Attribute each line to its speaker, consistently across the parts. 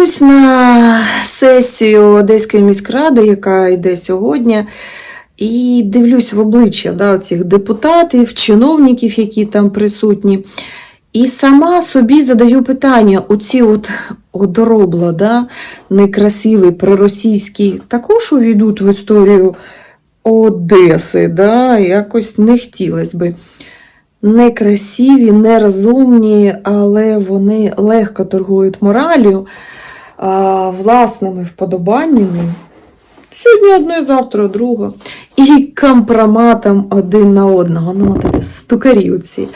Speaker 1: Ось на сесію Одеської міськради, яка йде сьогодні, і дивлюсь в обличчя да, цих депутатів, чиновників, які там присутні. І сама собі задаю питання: оці от одоробла, да, некрасивий, проросійський, також увійдуть в історію Одеси. Да, якось не хотілося би. Некрасиві, нерозумні, але вони легко торгують моралю, власними вподобаннями. Сьогодні одне, завтра друге. І компроматом один на одного. Ну, от стукарі оці.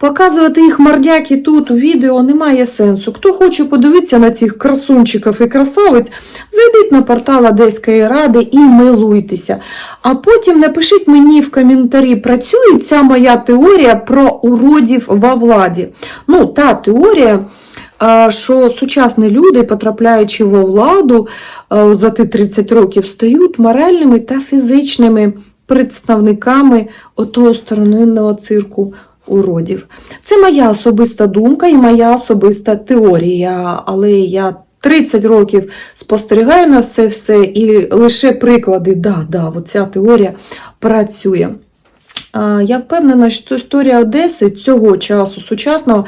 Speaker 1: Показувати їх мордяки тут у відео немає сенсу. Хто хоче подивитися на цих красунчиків і красавиць, зайдіть на портал Одеської ради і милуйтеся. А потім напишіть мені в коментарі, працює ця моя теорія про уродів во владі. Ну, та теорія, що сучасні люди, потрапляючи во владу за ті 30 років, стають моральними та фізичними представниками отого сторонинного цирку уродів. Це моя особиста думка і моя особиста теорія, але я 30 років спостерігаю на це все і лише приклади, да, да, оця теорія працює. Я впевнена, що історія Одеси цього часу сучасного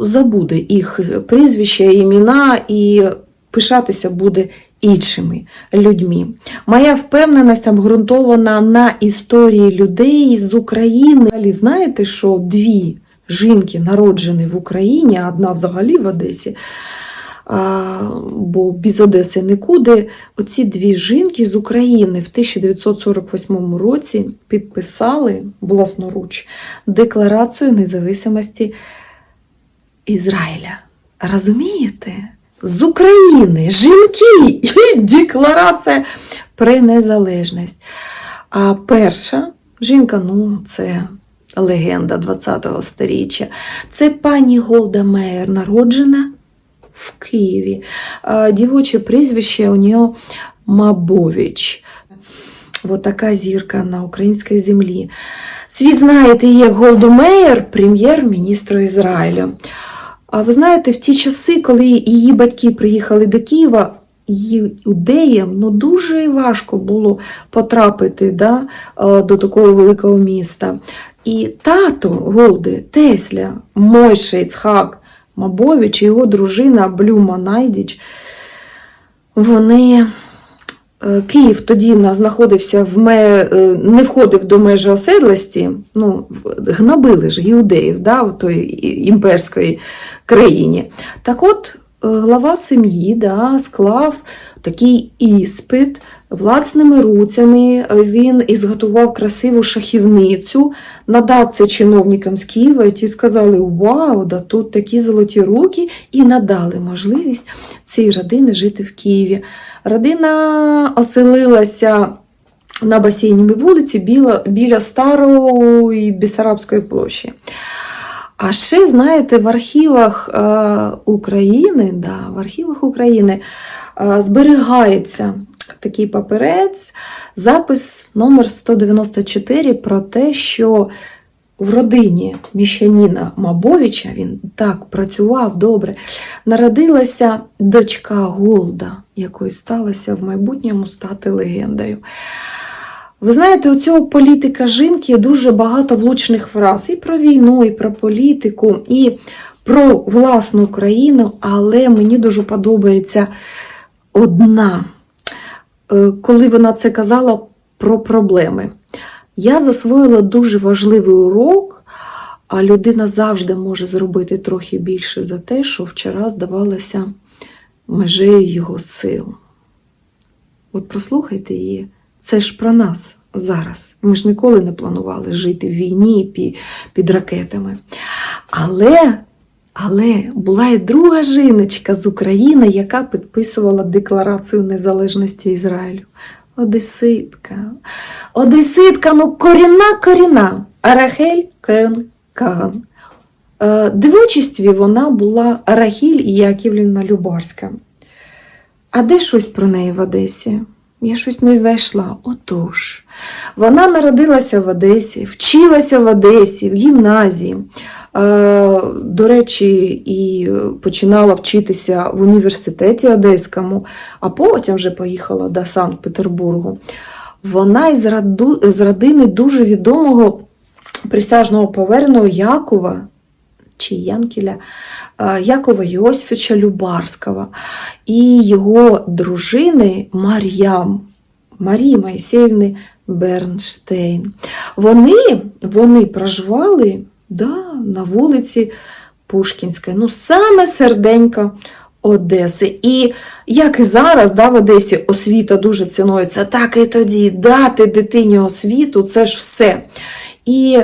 Speaker 1: забуде їх прізвища, імена і пишатися буде іншими людьми. Моя впевненість обґрунтована на історії людей з України. Взагалі, знаєте, що дві жінки народжені в Україні, а одна взагалі в Одесі. Бо без Одеси нікуди. Оці дві жінки з України в 1948 році підписали власноруч Декларацію незалежності Ізраїля. Розумієте? З України жінки і декларація про незалежність. А перша жінка, ну, це легенда 20-го сторіччя. Це пані Голда Меєр, народжена в Києві. Дівоче прізвище у нього Мабович. Ось така зірка на українській землі. Світ знаєте її як Голду Меєр, прем'єр-міністр Ізраїлю. А ви знаєте, в ті часи, коли її батьки приїхали до Києва, іудеям ну, дуже важко було потрапити да, до такого великого міста. І тато Голди, Тесля, Мойше Іцхак Мабович і його дружина Блюма Найдіч, вони. е, Київ тоді знаходився в ме... е, не входив до межі оседлості, ну, гнобили ж іудеїв да, в той і- імперської країні. Так от, е, глава сім'ї да, склав такий іспит власними руцями. Е, Він ізготував красиву шахівницю, надав це чиновникам з Києва, і ті сказали: Вау, да тут такі золоті руки, і надали можливість цій родині жити в Києві. Родина оселилася на басейнівій вулиці біля, біля старої Бісарабської площі. А ще, знаєте, в архівах е, України, да, в архівах України е, зберігається такий паперець, запис номер 194 про те, що в родині міщаніна Мабовича, він так працював добре, народилася дочка Голда, якою сталося в майбутньому стати легендою. Ви знаєте, у цього політика жінки є дуже багато влучних фраз і про війну, і про політику, і про власну країну, але мені дуже подобається одна, коли вона це казала про проблеми. Я засвоїла дуже важливий урок, а людина завжди може зробити трохи більше за те, що вчора здавалося межею його сил. От прослухайте її. Це ж про нас зараз. Ми ж ніколи не планували жити в війні під ракетами. Але, але була і друга жіночка з України, яка підписувала Декларацію незалежності Ізраїлю. Одеситка. Одеситка, ну корінна корінна. Арахель Кен Каган. Е, Дивочестві вона була Рахіль Яківлівна Любарська. А де щось про неї в Одесі? Я щось не зайшла. Отож, вона народилася в Одесі, вчилася в Одесі, в гімназії. Е, До речі, і починала вчитися в університеті Одеському, а потім вже поїхала до Санкт-Петербургу. Вона із, з родини дуже відомого присяжного повереного Якова чи Янкіля, е, Якова Йосифовича Любарського і його дружини Мар'ям, Марії Моїсеївни Бернштейн. Вони, вони проживали да, на вулиці Пушкінська, ну саме серденько Одеси. І як і зараз да, в Одесі освіта дуже цінується, так і тоді дати дитині освіту це ж все. І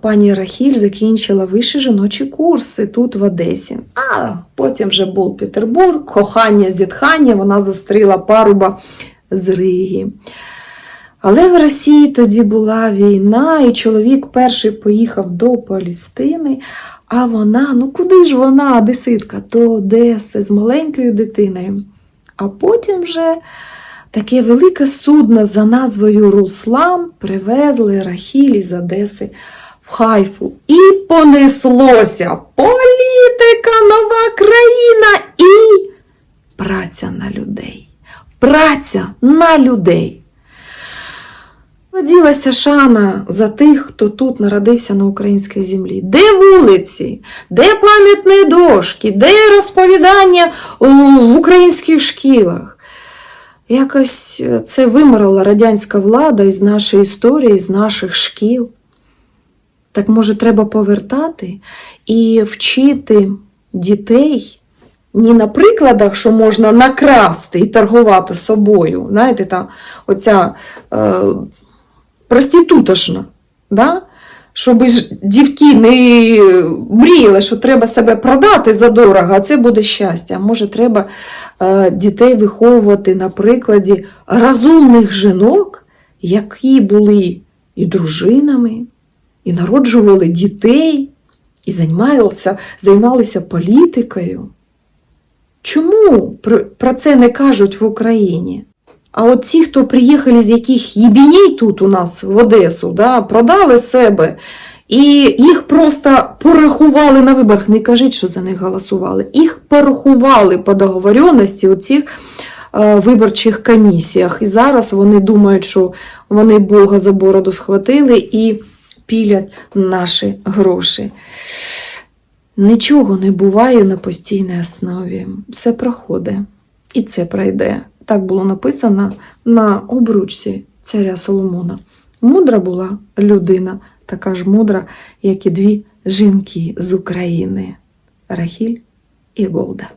Speaker 1: пані Рахіль закінчила вищі жіночі курси тут в Одесі. А потім вже був Петербург, кохання, зітхання, вона зустріла паруба з Риги. Але в Росії тоді була війна, і чоловік перший поїхав до Палістини, а вона, ну куди ж вона, одеситка, до Одеси з маленькою дитиною. А потім вже таке велике судно за назвою Руслан привезли Рахілі з Одеси в Хайфу. І понеслося політика, нова країна і праця на людей. Праця на людей. Поділася шана за тих, хто тут народився на українській землі. Де вулиці, де пам'ятні дошки, де розповідання в українських шкілах? Якось це виморила радянська влада із нашої історії, з наших шкіл. Так може, треба повертати і вчити дітей не на прикладах, що можна накрасти і торгувати собою. Знаєте, та оця е, проститутошна, да? щоб дівки не мріяли, що треба себе продати задорого, а це буде щастя. Може, треба е, дітей виховувати на прикладі розумних жінок, які були і дружинами, і народжували дітей, і займалися, займалися політикою. Чому про, це не кажуть в Україні? А от ті, хто приїхали з яких єбіней тут у нас в Одесу, да, продали себе, і їх просто порахували на виборах. Не кажіть, що за них голосували. Їх порахували по договоренності у цих е, виборчих комісіях. І зараз вони думають, що вони Бога за бороду схватили і пілять наші гроші. Нічого не буває на постійній основі. Все проходить. І це пройде. Так було написано на обручці царя Соломона. Мудра була людина, така ж мудра, як і дві жінки з України Рахіль і Голда.